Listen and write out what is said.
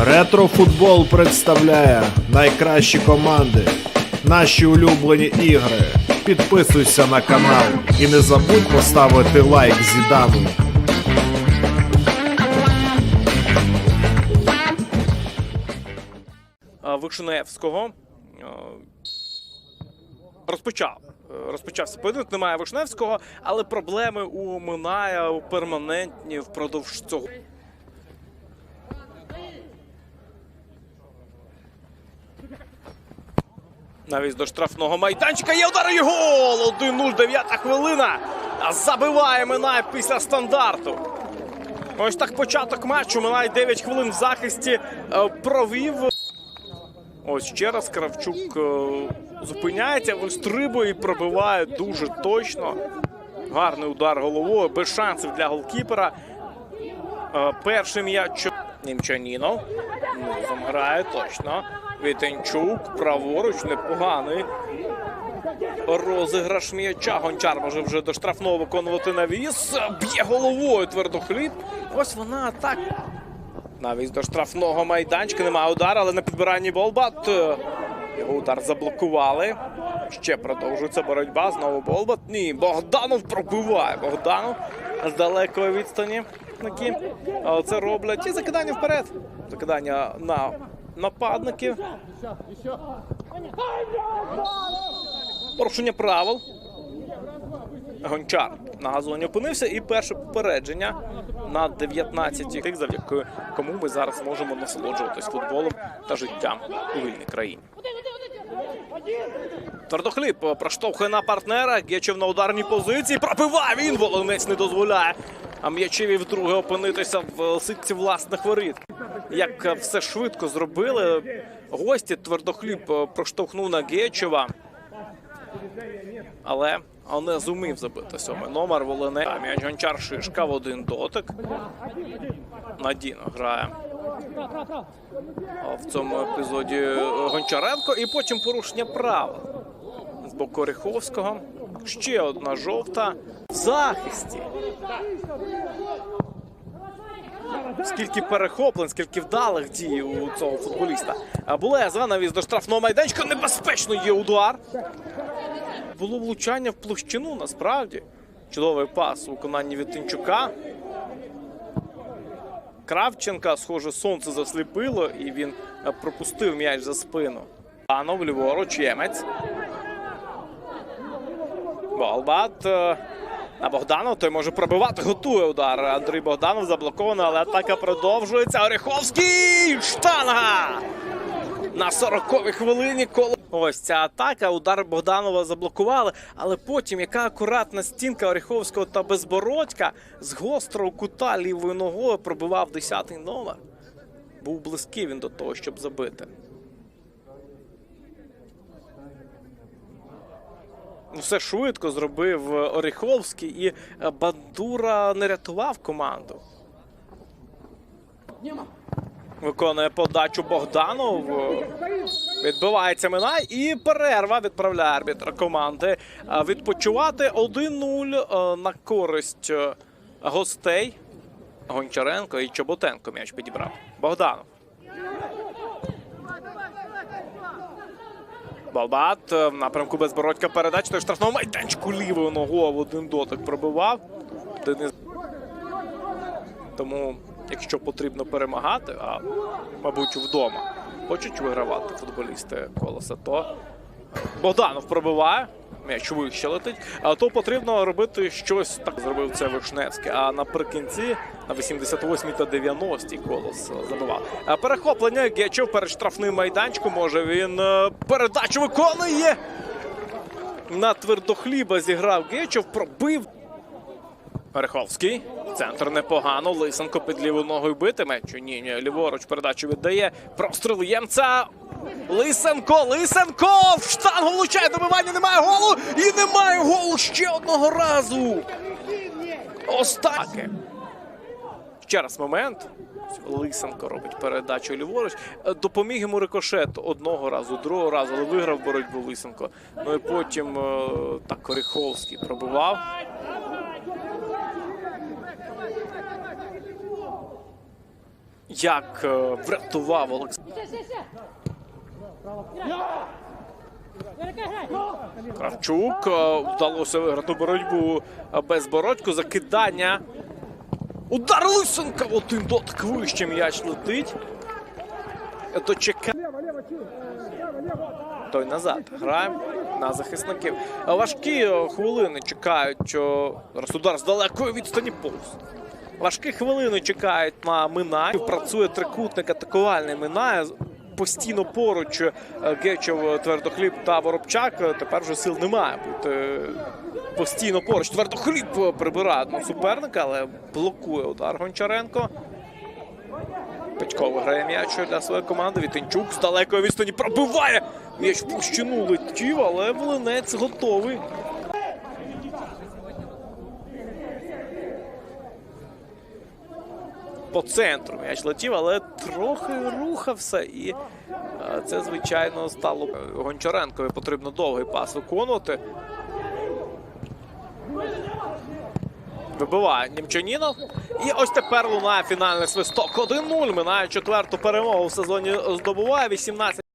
Ретрофутбол представляє найкращі команди, наші улюблені ігри. Підписуйся на канал і не забудь поставити лайк Зідану. Вишневського. Розпочав. е, Розпочався поєдинок, немає Вишневського, але проблеми у Миная перманентні впродовж цього. Навіть до штрафного майданчика є удар і гол! 1-0, 9 хвилина. Забиває Минай після стандарту. Ось так початок матчу. Минай 9 хвилин в захисті е, провів. Ось ще раз Кравчук е, зупиняється, вистрибує і пробиває дуже точно. Гарний удар головою, без шансів для голкіпера. Е, Перший м'яч Німчанінов. Низом грає точно. Вітенчук, праворуч, непоганий. Розіграш м'яча. Гончар може вже до штрафного виконувати навіс. Б'є головою твердохліб. Ось вона атака. Навіть до штрафного майданчика немає удару, але на підбиранні Болбат. Його удар заблокували. Ще продовжується боротьба. Знову Болбат. Ні, Богданов пробиває. Богданов з далекої відстані. Е, це роблять. І закидання вперед. Закидання на нападників. Порушення правил. Гончар на газоні опинився і перше попередження на 19 тих, завдяки кому ми зараз можемо насолоджуватись футболом та життям у вільній країні. Твердохліб проштовхує на партнера. Гечев на ударній позиції. Пробиває він. Волонець не дозволяє. А м'ячеві вдруге опинитися в ситці власних воріт. Як все швидко зробили. Гості твердохліб е, проштовхнув на Гечева але не зумів забити сьомий номер Волине. М'яч Гончар Шишка в один дотик. Надійно грає в цьому епізоді е, Гончаренко. І потім порушення правил з боку Риховського. Ще одна жовта в захисті. Скільки перехоплень, скільки вдалих дій у цього футболіста. Булеза навіз до штрафного майданчика. Небезпечно є удар було влучання в площину насправді. Чудовий пас у виконанні Вітинчука. Кравченка, схоже, сонце засліпило, і він пропустив м'яч за спину. Панов ліворуч, Ємець. Болбат. е, На Богданов той може пробивати. Готує удар. Андрій Богданов заблоковано, але атака продовжується. Ореховський! Штанга! На 40-й хвилині коло. Ось ця атака. Удар Богданова заблокували. Але потім яка акуратна стінка Оріховського та Безбородька з гострого кута лівою ногою пробивав 10-й номер. Був близький він до того, щоб забити. Все швидко зробив Оріховський, і е, Бандура не рятував команду. Виконує подачу Богданов. Відбивається Минай і перерва відправляє арбітр команди е, відпочивати 1-0 е, на користь е, гостей. Гончаренко і Чоботенко м'яч підібрав. Богданов. Балбат е, в напрямку безбородька передач той штрафного майданчику лівою ногою в один дотик пробивав. Денис тому, якщо потрібно перемагати, а мабуть вдома хочуть вигравати футболісти колоса, то Богданов пробиває. М'яч вище летить, то потрібно робити щось так зробив це Вишневський. А наприкінці на 88-й та 90-й колос забивав. Перехоплення Гечев перед штрафним майданчиком. Може він е, передачу виконує. На твердохліба зіграв Гечев, пробив. Переховський. Центр непогано. Лисенко під ліву ногою битиме. Чи ні, ні, ліворуч передачу віддає. Простріл Ємця. Лисенко, Лисенко! В штангу влучає добивання, немає голу! І немає голу ще одного разу! Останнє. Ще раз момент. Лисенко робить передачу ліворуч. Допоміг йому рикошет одного разу, другого разу, але виграв боротьбу Лисенко. Ну і потім е, так Оріховський пробивав. Як е, врятував Олександр. Кравчук е, вдалося виграти боротьбу е, без боротьку. Закидання. Удар Лисенка! Один дотик вище м'яч летить. Дочека. Той назад. Граємо на захисників. Важкі хвилини чекають. що Зараз удар з далекої відстані повз. Важкі хвилини чекають на Минай. Працює трикутник атакувальний Минає. Постійно поруч е, Гечов, Твердохліб та Воробчак. Е, Тепер вже сил немає бути е, постійно поруч. Твердохліб е, прибирає одного суперника, але блокує удар Гончаренко. Петько виграє м'яч для своєї команди. Вітенчук з далекої відстані пробиває. М'яч в площину летів, але Волинець готовий. По центру м'яч летів, але трохи рухався. І е, це, звичайно, стало Гончаренкові потрібно довгий пас виконувати. Вибиває Німчанінов. І ось тепер лунає фінальний свисток. 1-0. Минає четверту перемогу в сезоні здобуває 18.